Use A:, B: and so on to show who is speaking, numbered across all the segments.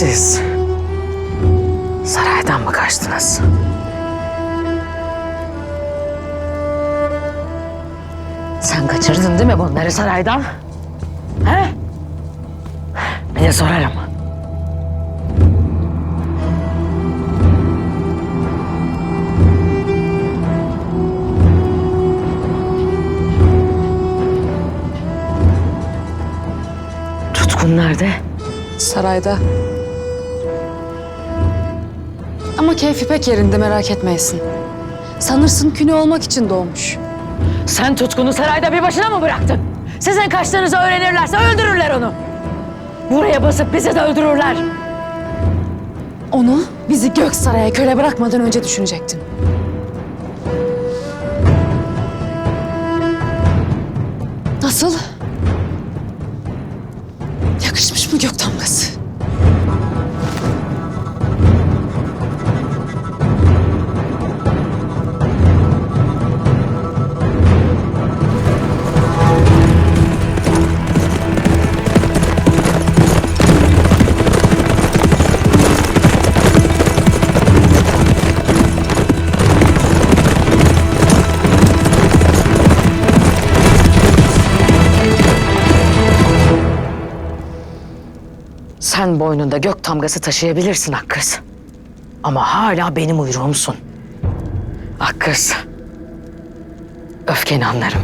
A: Siz saraydan mı kaçtınız? Sen kaçırdın değil mi bunları saraydan? He? Bir de sorarım. Tutkun nerede?
B: Sarayda. Ama keyfi pek yerinde merak etmeyesin. Sanırsın künü olmak için doğmuş.
A: Sen Tutkun'u sarayda bir başına mı bıraktın? Sizin kaçtığınızı öğrenirlerse öldürürler onu. Buraya basıp bizi de öldürürler.
B: Onu bizi Göksaray'a köle bırakmadan önce düşünecektin.
A: Sen boynunda gök damgası taşıyabilirsin Akkız. Ama hala benim uyruğumsun. Akkız. Öfkeni anlarım.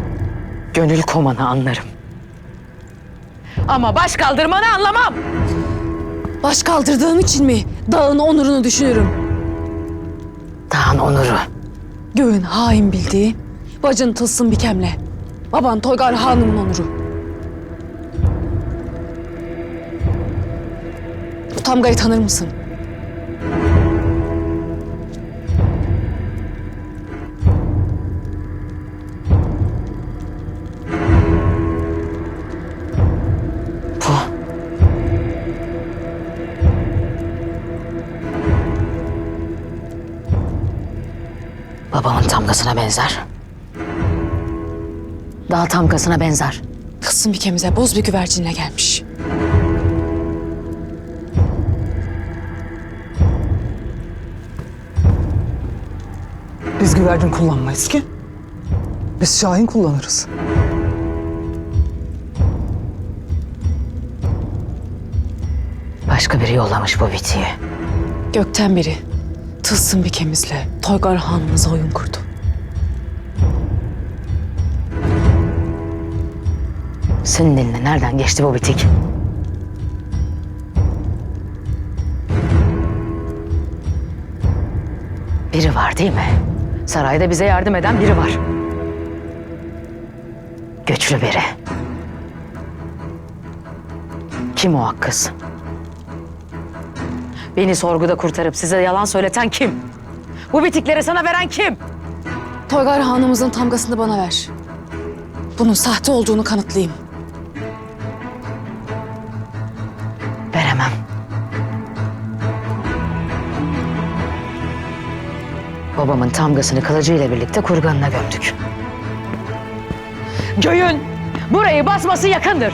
A: Gönül komanı anlarım. Ama baş kaldırmanı anlamam.
B: Baş kaldırdığım için mi dağın onurunu düşünürüm?
A: Dağın onuru.
B: Göğün hain bildiği, bacın tılsım bikemle. Baban Toygar Hanım'ın onuru. Tamgayı tanır mısın?
A: Babamın tamgasına benzer. Dağ tamgasına benzer.
B: Tılsım bikemize boz bir güvercinle gelmiş.
C: Biz güvercin kullanmayız ki. Biz şahin kullanırız.
A: Başka biri yollamış bu bitiyi.
B: Gökten biri tılsım bikemizle Toygar Hanım'ıza oyun kurdu.
A: Senin eline nereden geçti bu bitik? Biri var değil mi? Sarayda bize yardım eden biri var. Güçlü biri. Kim o kız? Beni sorguda kurtarıp size yalan söyleten kim? Bu bitikleri sana veren kim?
B: Toygar Hanım'ızın tamgasını bana ver. Bunun sahte olduğunu kanıtlayayım.
A: Babamın tamgasını kılıcıyla birlikte kurganına gömdük. Göğün burayı basması yakındır.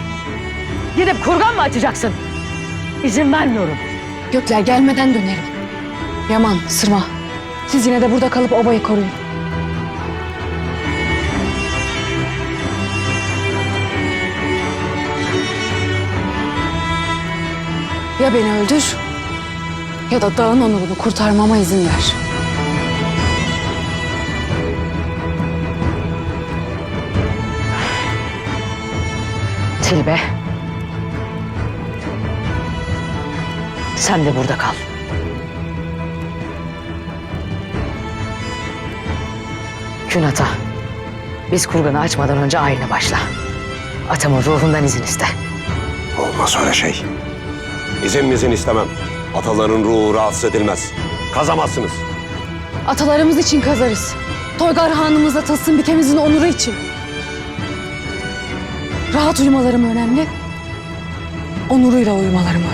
A: Gidip kurgan mı açacaksın? İzin vermiyorum.
B: Gökler gelmeden dönerim. Yaman, Sırma. Siz yine de burada kalıp obayı koruyun. Ya beni öldür ya da dağın onurunu kurtarmama izin ver.
A: Tilbe. Sen de burada kal. Künata. Biz kurganı açmadan önce ayine başla. Atamın ruhundan izin iste.
D: Olmaz öyle şey. İzin mizin istemem. Ataların ruhu rahatsız edilmez. Kazamazsınız.
B: Atalarımız için kazarız. Toygar Hanımızla Tılsım Bikemizin onuru için. Rahat uyumalarım önemli. Onuruyla uyumalarımı.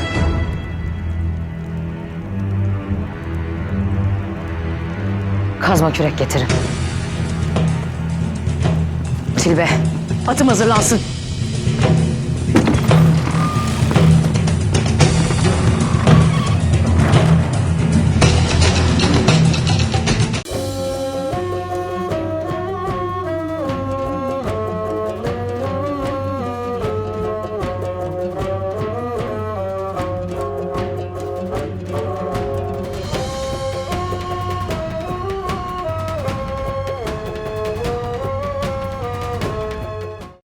A: Kazma kürek getirin. Tilbe, atım hazırlansın.